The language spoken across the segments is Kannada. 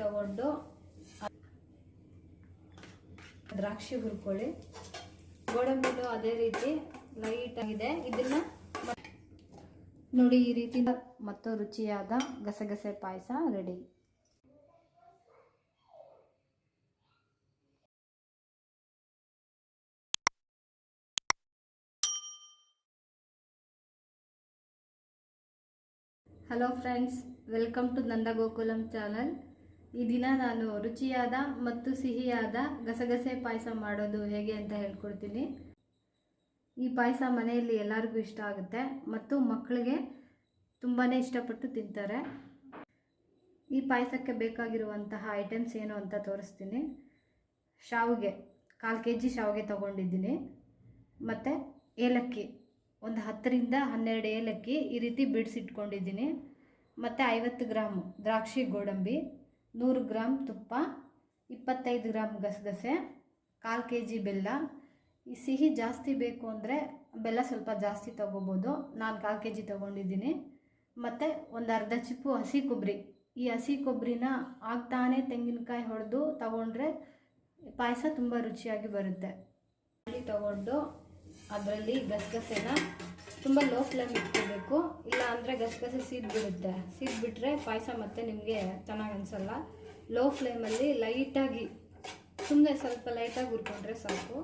ತಗೊಂಡು ದ್ರಾಕ್ಷಿ ಹುರ್ಕೊಳ್ಳಿ. ಗೋಡಂಬಿನೂ ಅದೇ ರೀತಿ ಲೈಟ್ ಆಗಿದೆ. ಇದನ್ನ ನೋಡಿ ಈ ರೀತಿ ಮತ್ತು ರುಚಿಯಾದ ಗಸಗಸೆ ಪಾಯಸ ready hello friends welcome to Nanda Gokulam channel ಈ ದಿನ ನಾನು ರುಚಿಯಾದ ಮತ್ತು ಸಿಹಿಯಾದ ಗಸಗಸೆ ಪಾಯಸ ಮಾಡೋದು ಹೇಗೆ ಅಂತ ಹೇಳ್ಕೊಡ್ತೀನಿ. ಈ ಪಾಯಸ ಮನೆಯಲ್ಲಿ ಎಲ್ಲರಿಗೂ ಇಷ್ಟ ಆಗುತ್ತೆ ಮತ್ತು ಮಕ್ಕಳಿಗೆ ತುಂಬಾ ಇಷ್ಟಪಟ್ಟು ತಿಂತಾರೆ. ಈ ಪಾಯಸಕ್ಕೆ ಬೇಕಾಗಿರುವಂತಹ ಐಟಮ್ಸ್ ಏನು ಅಂತ ತೋರಿಸ್ತೀನಿ. ಶಾವಿಗೆ, ಕಾಲು ಕೆ ಜಿ ಶಾವಿಗೆ ತೊಗೊಂಡಿದ್ದೀನಿ. ಮತ್ತು ಏಲಕ್ಕಿ, ಒಂದು ಹತ್ತರಿಂದ ಹನ್ನೆರಡು ಏಲಕ್ಕಿ ಈ ರೀತಿ ಬಿಡಿಸಿಟ್ಕೊಂಡಿದ್ದೀನಿ. ಮತ್ತು ಐವತ್ತು ಗ್ರಾಮ್ ದ್ರಾಕ್ಷಿ ಗೋಡಂಬಿ. ನೂರು ಗ್ರಾಮ್ ತುಪ್ಪ, ಇಪ್ಪತ್ತೈದು ಗ್ರಾಮ್ ಗಸಗಸೆ, ಕಾಲು ಕೆ ಜಿ ಬೆಲ್ಲ. ಈ ಸಿಹಿ ಜಾಸ್ತಿ ಬೇಕು ಅಂದರೆ ಬೆಲ್ಲ ಸ್ವಲ್ಪ ಜಾಸ್ತಿ ತೊಗೋಬೋದು. ನಾನು ಕಾಲು ಕೆ ಜಿ ತೊಗೊಂಡಿದ್ದೀನಿ. ಮತ್ತು ಒಂದು ಅರ್ಧ ಚಿಪ್ಪು ಹಸಿ ಕೊಬ್ಬರಿ ಈ ಹಸಿ ಕೊಬ್ಬರಿನ ಆಗ್ತಾನೆ ತೆಂಗಿನಕಾಯಿ ಹೊಡೆದು ತಗೊಂಡ್ರೆ ಪಾಯಸ ತುಂಬ ರುಚಿಯಾಗಿ ಬರುತ್ತೆ. ಅಲ್ಲಿ ತಗೊಂಡು ಅದರಲ್ಲಿ ಗಸಗಸೆನ ತುಂಬ ಲೋ ಫ್ಲೇಮ್ ಇಟ್ಕೋಬೇಕು. ಇಲ್ಲ ಅಂದರೆ ಗಸಗಸೆ ಸೀದ್ಬಿಡುತ್ತೆ. ಸೀದ್ಬಿಟ್ರೆ ಪಾಯಸ ಮತ್ತೆ ನಿಮಗೆ ಚೆನ್ನಾಗಿ ಅನಿಸಲ್ಲ. ಲೋ ಫ್ಲೇಮಲ್ಲಿ ಲೈಟಾಗಿ ಸುಮ್ಮನೆ ಸ್ವಲ್ಪ ಲೈಟಾಗಿ ಹುರ್ಕೊಂಡ್ರೆ ಸಾಕು.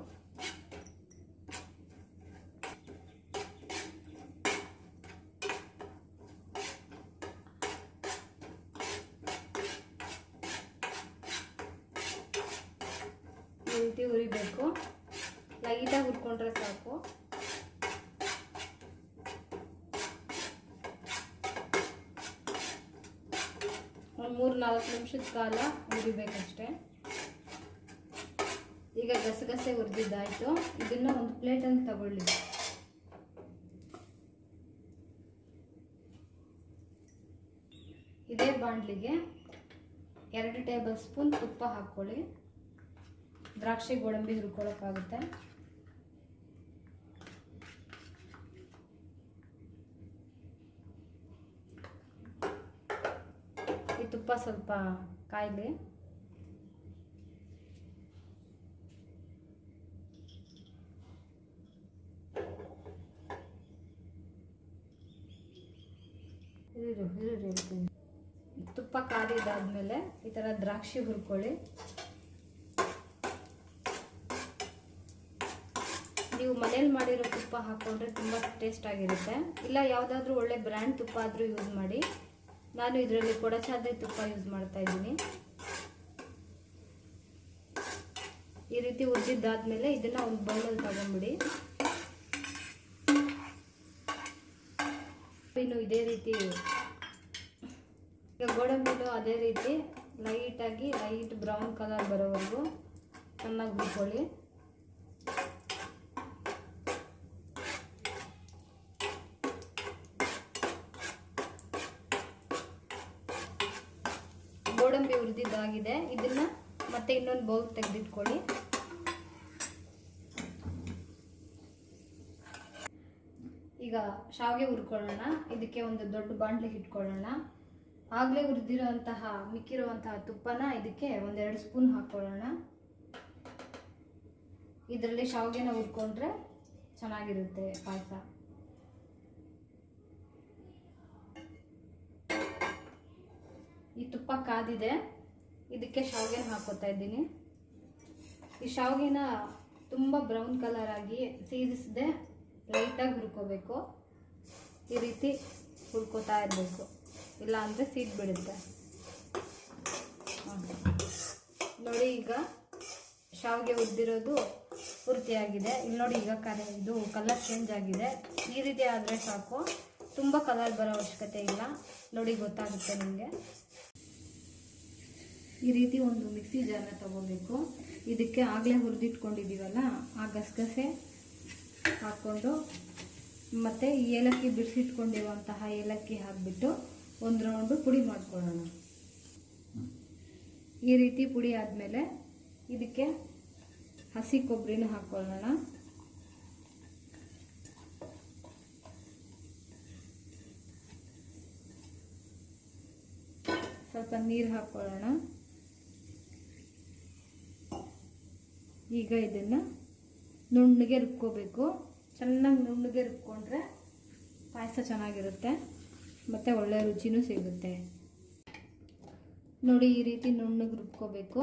ಹುರಿಬೇಕು. ಲೈಟಾಗಿ ಹುರ್ಕೊಂಡ್ರೆ ಸಾಕು ಒಂದು ಮೂರು ನಾಲ್ಕು ನಿಮಿಷದ ಕಾಲ ಹುರಿಬೇಕಷ್ಟೆ ಈಗ ಗಸಗಸೆ ಹುರಿದಿದ್ದಾಯಿತು ಇದನ್ನು ಒಂದು ಪ್ಲೇಟಲ್ಲಿ ತಗೊಳ್ಳಿ. ಇದೇ ಬಾಣಲಿಗೆ ಎರಡು ಟೇಬಲ್ ಸ್ಪೂನ್ ತುಪ್ಪ ಹಾಕ್ಕೊಳ್ಳಿ. ದ್ರಾಕ್ಷಿ ಗೋಡಂಬಿ ಹುರ್ಕೊಳ್ಳೋಕ್ಕಾಗುತ್ತೆ ಈ ತುಪ್ಪ ಸ್ವಲ್ಪ ಕಾಯಲಿ. ಹೇಳ್ತೀನಿ ತುಪ್ಪ ಕಾದಿದ್ದಾದ್ಮೇಲೆ ಈ ಥರ ದ್ರಾಕ್ಷಿ ಹುರ್ಕೊಳ್ಳಿ. ನೀವು ಮನೇಲಿ ಮಾಡಿರೋ ತುಪ್ಪ ಹಾಕ್ಕೊಂಡ್ರೆ ತುಂಬ ಟೇಸ್ಟ್ ಆಗಿರುತ್ತೆ. ಇಲ್ಲ ಯಾವುದಾದ್ರೂ ಒಳ್ಳೆ ಬ್ರ್ಯಾಂಡ್ ತುಪ್ಪ ಆದರೂ ಯೂಸ್ ಮಾಡಿ. ನಾನು ಇದರಲ್ಲಿ ಕೊಡಚಾದ್ರಿ ತುಪ್ಪ ಯೂಸ್ ಮಾಡ್ತಾ ಇದ್ದೀನಿ. ಈ ರೀತಿ ಉಜ್ಜಿದ್ದಾದ್ಮೇಲೆ ಇದನ್ನು ಒಂದು ಬೌಲಲ್ಲಿ ತಗೊಂಬಿಡಿ ಇನ್ನು ಇದೇ ರೀತಿ ಈಗ ಗೋಡಂಬಿನೂ ಅದೇ ರೀತಿ ಲೈಟಾಗಿ ಲೈಟ್ ಬ್ರೌನ್ ಕಲರ್ ಬರೋವರೆಗೂ ಚೆನ್ನಾಗಿ ಹುರ್ಕೊಳ್ಳಿ. ಗೋಡಂಬಿ ಉರಿದಿದ್ದಾಗಿದೆ ಇದನ್ನ ಮತ್ತೆ ಇನ್ನೊಂದು ಬೌಲ್ ತೆಗೆದಿಟ್ಕೊಳ್ಳಿ. ಈಗ ಶಾವಿಗೆ ಹುರ್ಕೊಳ್ಳೋಣ. ಇದಕ್ಕೆ ಒಂದು ದೊಡ್ಡ ಬಾಂಡ್ಲಿ ಇಟ್ಕೊಳ್ಳೋಣ. ಆಗಲೇ ಹುರಿದಿರೋಂತಹ ಮಿಕ್ಕಿರುವಂತಹ ತುಪ್ಪನ ಇದಕ್ಕೆ ಒಂದೆರಡು ಸ್ಪೂನ್ ಹಾಕ್ಕೊಳ್ಳೋಣ ಇದರಲ್ಲಿ ಶಾವಿಗೆನ ಹುರ್ಕೊಂಡ್ರೆ ಚೆನ್ನಾಗಿರುತ್ತೆ ಪಾಯಸ ಈ ತುಪ್ಪ ಕಾದಿದೆ. ಇದಕ್ಕೆ ಶಾವಿಗೆ ಹಾಕೋತಾ ಇದ್ದೀನಿ. ಈ ಶಾವಿಗೆನ ತುಂಬ ಬ್ರೌನ್ ಕಲರ್ ಆಗಿ ಲೈಟಾಗಿ ಹುರ್ಕೋಬೇಕು. ಈ ರೀತಿ ಹುರ್ಕೋತಾ ಇರಬೇಕು. ಇಲ್ಲ ಅಂದರೆ ಸೀದ್ ಬಿಡುತ್ತೆ. ನೋಡಿ ಈಗ ಶಾವಿಗೆ ಉದ್ದಿರೋದು ಪೂರ್ತಿಯಾಗಿದೆ. ಇಲ್ಲಿ ನೋಡಿ ಈಗ ಕರೆ, ಇದು ಕಲರ್ ಚೇಂಜ್ ಆಗಿದೆ. ಈ ರೀತಿ ಆದರೆ ಸಾಕು. ತುಂಬ ಕಲರ್ ಬರೋ ಅವಶ್ಯಕತೆ ಇಲ್ಲ. ನೋಡಿ ಗೊತ್ತಾಗುತ್ತೆ ನಿಮಗೆ. ಈ ರೀತಿ ಒಂದು ಮಿಕ್ಸಿ ಜಾರ್ನ ತಗೋಬೇಕು. ಇದಕ್ಕೆ ಆಗಲೇ ಹುರಿದಿಟ್ಕೊಂಡಿದ್ದೀವಲ್ಲ, ಆ ಗಸಗಸೆ ಹಾಕ್ಕೊಂಡು ಮತ್ತು ಏಲಕ್ಕಿ ಬಿಡಿಸಿಟ್ಕೊಂಡಿರುವಂತಹ ಏಲಕ್ಕಿ ಹಾಕಿಬಿಟ್ಟು ಒಂದು ರೌಂಡು ಪುಡಿ ಮಾಡ್ಕೊಳ್ಳೋಣ. ಈ ರೀತಿ ಪುಡಿ ಆದಮೇಲೆ ಇದಕ್ಕೆ ಹಸಿ ಕೊಬ್ಬರಿನ ಹಾಕ್ಕೊಳ್ಳೋಣ. ಸ್ವಲ್ಪ ನೀರು ಹಾಕ್ಕೊಳ್ಳೋಣ. ಈಗ ಇದನ್ನು ನುಣ್ಣಗೆ ರುಬ್ಕೋಬೇಕು. ಚೆನ್ನಾಗಿ ನುಣ್ಣಗೆ ರುಬ್ಕೊಂಡ್ರೆ ಪಾಯಸ ಚೆನ್ನಾಗಿರುತ್ತೆ. ಮತ್ತು ಒಳ್ಳೆ ರುಚಿನೂ ಸಿಗುತ್ತೆ. ನೋಡಿ ಈ ರೀತಿ ನುಣ್ಣಗೆ ರುಬ್ಕೋಬೇಕು.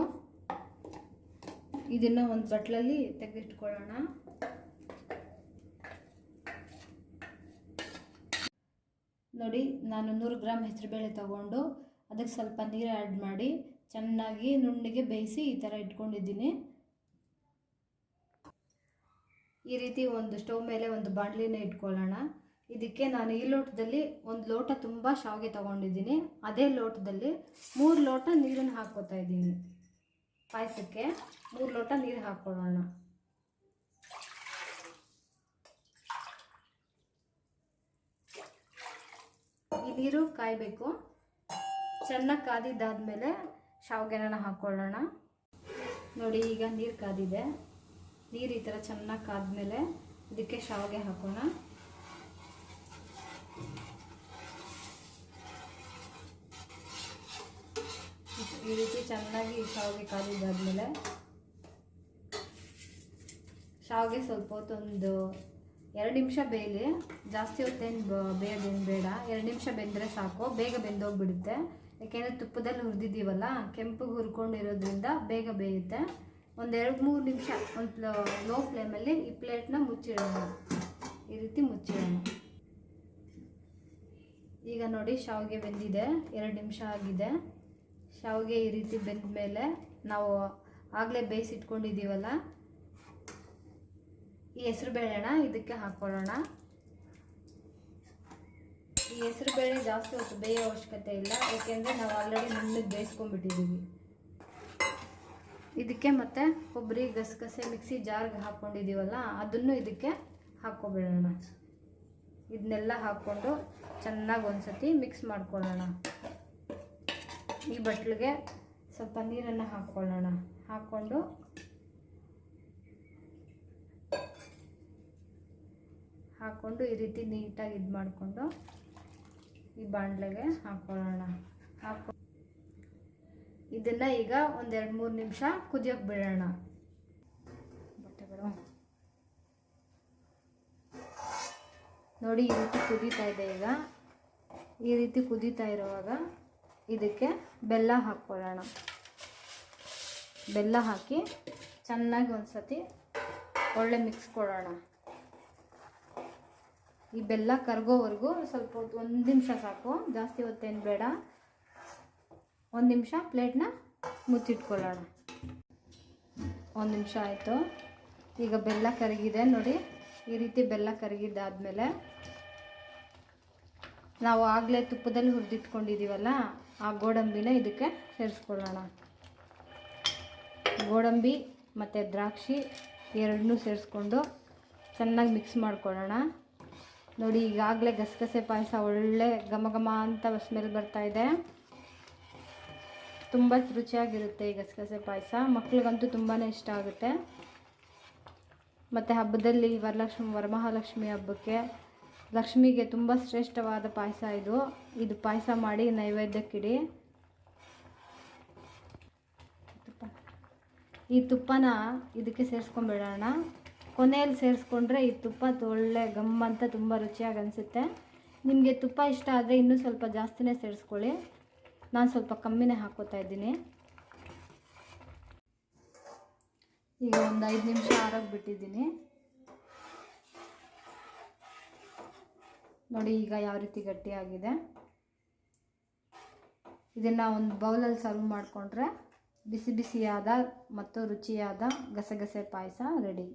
ಇದನ್ನು ಒಂದು ಬಟ್ಲಲ್ಲಿ ತೆಗೆದಿಟ್ಕೊಳ್ಳೋಣ. ನೋಡಿ ನಾನು ನೂರು ಗ್ರಾಮ್ ಹೆಸರುಬೇಳೆ ತಗೊಂಡು ಅದಕ್ಕೆ ಸ್ವಲ್ಪ ನೀರು ಆ್ಯಡ್ ಮಾಡಿ ಚೆನ್ನಾಗಿ ನುಣ್ಣಗೆ ಬೇಯಿಸಿ ಈ ಥರ ಇಟ್ಕೊಂಡಿದ್ದೀನಿ. ಈ ರೀತಿ ಒಂದು ಸ್ಟವ್ ಮೇಲೆ ಒಂದು ಬಾಣಲಿನ ಇಟ್ಕೊಳ್ಳೋಣ. ಇದಕ್ಕೆ ನಾನು ಈ ಲೋಟದಲ್ಲಿ ಒಂದು ಲೋಟ ತುಂಬ ಶಾವಿಗೆ ತಗೊಂಡಿದ್ದೀನಿ. ಅದೇ ಲೋಟದಲ್ಲಿ ಮೂರು ಲೋಟ ನೀರನ್ನು ಹಾಕ್ಕೋತಾ ಇದ್ದೀನಿ. ಪಾಯಸಕ್ಕೆ ಮೂರು ಲೋಟ ನೀರು ಹಾಕ್ಕೊಳ್ಳೋಣ. ಈ ನೀರು ಕಾಯಬೇಕು. ಚೆನ್ನಾಗಿ ಕಾದಿದ್ದಾದಮೇಲೆ ಶಾವಿಗೆನ ಹಾಕ್ಕೊಳ್ಳೋಣ. ನೋಡಿ, ಈಗ ನೀರು ಕಾದಿದೆ. ನೀರು ಈ ಥರ ಚೆನ್ನಾಗಿ ಕಾದ್ಮೇಲೆ ಇದಕ್ಕೆ ಶಾವಿಗೆ ಹಾಕೋಣ. ಈ ರೀತಿ ಚೆನ್ನಾಗಿ ಶಾವಿಗೆ ಕಾದಿದ್ದಾದಮೇಲೆ ಶಾವಿಗೆ ಸ್ವಲ್ಪ ಹೊತ್ತು ಒಂದು ಎರಡು ನಿಮಿಷ ಬೇಯಲಿ. ಜಾಸ್ತಿ ಹೊತ್ತೇನು ಬೇಯೋದೇನು ಬೇಡ. ಎರಡು ನಿಮಿಷ ಬೆಂದರೆ ಸಾಕು. ಬೇಗ ಬೆಂದೋಗ್ಬಿಡುತ್ತೆ. ಯಾಕೆಂದರೆ ತುಪ್ಪದಲ್ಲಿ ಹುರಿದಿದ್ದೀವಲ್ಲ, ಕೆಂಪಗೆ ಹುರ್ಕೊಂಡಿರೋದ್ರಿಂದ ಬೇಗ ಬೇಯುತ್ತೆ. ಒಂದೆರಡು ಮೂರು ನಿಮಿಷ, ಒಂದು ಲೋ ಫ್ಲೇಮಲ್ಲಿ ಈ ಪ್ಲೇಟ್ನ ಮುಚ್ಚಿಡೋಣ. ಈ ರೀತಿ ಮುಚ್ಚಿಡೋಣ. ಈಗ ನೋಡಿ ಶಾವಿಗೆ ಬೆಂದಿದೆ, ಎರಡು ನಿಮಿಷ ಆಗಿದೆ. ಶಾವಿಗೆ ಈ ರೀತಿ ಬೆಂದ ಮೇಲೆ ನಾವು ಆಗಲೇ ಬೇಯಿಸಿಟ್ಕೊಂಡಿದ್ದೀವಲ್ಲ ಈ ಹೆಸರು ಬೇಳೆನ ಇದಕ್ಕೆ ಹಾಕ್ಕೊಳ್ಳೋಣ. ಈ ಹೆಸರು ಬೇಳೆ ಜಾಸ್ತಿ ಹೊತ್ತು ಬೇಯೋ ಅವಶ್ಯಕತೆ ಇಲ್ಲ ಏಕೆಂದರೆ ನಾವು ಆಲ್ರೆಡಿ ನುಣ್ಣಗೆ ಬೇಯಿಸ್ಕೊಂಡ್ಬಿಟ್ಟಿದ್ದೀವಿ. ಇದಕ್ಕೆ ಮತ್ತೆ ಕೊಬ್ಬರಿ, ಗಸಗಸೆ, ಮಿಕ್ಸಿ ಜಾರ್ಗೆ ಹಾಕ್ಕೊಂಡಿದ್ದೀವಲ್ಲ ಅದನ್ನು ಇದಕ್ಕೆ ಹಾಕ್ಕೊಬಿಡೋಣ. ಇದನ್ನೆಲ್ಲ ಹಾಕ್ಕೊಂಡು ಚೆನ್ನಾಗಿ ಒಂದ್ಸತಿ ಮಿಕ್ಸ್ ಮಾಡ್ಕೊಳ್ಳೋಣ. ಈ ಬಟ್ಲಿಗೆ ಸ್ವಲ್ಪ ನೀರನ್ನು ಹಾಕ್ಕೊಳ್ಳೋಣ. ಹಾಕ್ಕೊಂಡು ಹಾಕ್ಕೊಂಡು ಈ ರೀತಿ ನೀಟಾಗಿ ಇದು ಮಾಡಿಕೊಂಡು ಈ ಬಾಣಲೆಗೆ ಹಾಕ್ಕೊಳ್ಳೋಣ. ಹಾಕೊ ಇದನ್ನು ಈಗ ಒಂದೆರಡು ಮೂರು ನಿಮಿಷ ಕುದಿಯೋಕೆ ಬಿಡೋಣ. ನೋಡಿ, ಈ ರೀತಿ ಕುದೀತಾ ಇದೆ ಈಗ. ಈ ರೀತಿ ಕುದೀತಾ ಇರುವಾಗ ಇದಕ್ಕೆ ಬೆಲ್ಲ ಹಾಕ್ಕೊಳ್ಳೋಣ. ಬೆಲ್ಲ ಹಾಕಿ ಚೆನ್ನಾಗಿ ಒಂದು ಸತಿ ಒಳ್ಳೆ ಮಿಕ್ಸ್ ಕೊಡೋಣ. ಈ ಬೆಲ್ಲ ಕರಗೋವರೆಗೂ ಸ್ವಲ್ಪ ಹೊತ್ತು, ಒಂದು ನಿಮಿಷ ಸಾಕು. ಜಾಸ್ತಿ ಹೊತ್ತೇನು ಬೇಡ. ಒಂದು ನಿಮಿಷ ಪ್ಲೇಟ್ನ ಮುಚ್ಚಿಟ್ಕೊಳ್ಳೋಣ. ಒಂದು ನಿಮಿಷ ಆಯಿತು. ಈಗ ಬೆಲ್ಲ ಕರಗಿದೆ, ನೋಡಿ. ಈ ರೀತಿ ಬೆಲ್ಲ ಕರಗಿದ್ದಾದಮೇಲೆ ನಾವು ಆಗಲೇ ತುಪ್ಪದಲ್ಲಿ ಹುರಿದಿಟ್ಕೊಂಡಿದ್ದೀವಲ್ಲ ಆ ಗೋಡಂಬಿನ ಇದಕ್ಕೆ ಸೇರಿಸ್ಕೊಳ್ಳೋಣ. ಗೋಡಂಬಿ ಮತ್ತು ದ್ರಾಕ್ಷಿ ಎರಡನ್ನೂ ಸೇರಿಸ್ಕೊಂಡು ಚೆನ್ನಾಗಿ ಮಿಕ್ಸ್ ಮಾಡ್ಕೊಳ್ಳೋಣ. ನೋಡಿ, ಈಗಾಗಲೇ ಗಸಗಸೆ ಪಾಯಸ ಒಳ್ಳೆ ಘಮ ಘಮ ಅಂತ ಸ್ಮೆಲ್ ಬರ್ತಾಯಿದೆ ತುಂಬ ರುಚಿಯಾಗಿರುತ್ತೆ ಈ ಗಸಗಸೆ ಪಾಯಸ. ಮಕ್ಳಿಗಂತೂ ತುಂಬಾ ಇಷ್ಟ ಆಗುತ್ತೆ. ಮತ್ತು ಹಬ್ಬದಲ್ಲಿ ವರಲಕ್ಷ್ಮಿ, ವರಮಹಾಲಕ್ಷ್ಮಿ ಹಬ್ಬಕ್ಕೆ ಲಕ್ಷ್ಮಿಗೆ ತುಂಬ ಶ್ರೇಷ್ಠವಾದ ಪಾಯಸ ಇದು. ಇದು ಪಾಯಸ ಮಾಡಿ ನೈವೇದ್ಯಕ್ಕಿಡಿ. ತುಪ್ಪ. ಈ ತುಪ್ಪನ ಇದಕ್ಕೆ ಸೇರಿಸ್ಕೊಂಬಿಡೋಣ ಕೊನೆಯಲ್ಲಿ ಸೇರಿಸ್ಕೊಂಡ್ರೆ ಈ ತುಪ್ಪ ಒಳ್ಳೆ ಗಮ್ಮಂತ ತುಂಬ ರುಚಿಯಾಗಿ ಅನಿಸುತ್ತೆ. ನಿಮಗೆ ತುಪ್ಪ ಇಷ್ಟ ಆದರೆ ಇನ್ನೂ ಸ್ವಲ್ಪ ಜಾಸ್ತಿನೇ ಸೇರಿಸ್ಕೊಳ್ಳಿ. ನಾನು ಸ್ವಲ್ಪ ಕಮ್ಮಿನೇ ಹಾಕೋತಾ ಇದ್ದೀನಿ. ಈಗ ಒಂದು ಐದು ನಿಮಿಷ ಆರೋಗಿ ಬಿಟ್ಟಿದ್ದೀನಿ. ನೋಡಿ ಈಗ ಯಾವ ರೀತಿ ಗಟ್ಟಿಯಾಗಿದೆ. ಇದನ್ನು ಒಂದು ಬೌಲಲ್ಲಿ ಸರ್ವ್ ಮಾಡಿಕೊಂಡ್ರೆ ಬಿಸಿ ಬಿಸಿಯಾದ ಮತ್ತು ರುಚಿಯಾದ ಗಸಗಸೆ ಪಾಯಸ ರೆಡಿ.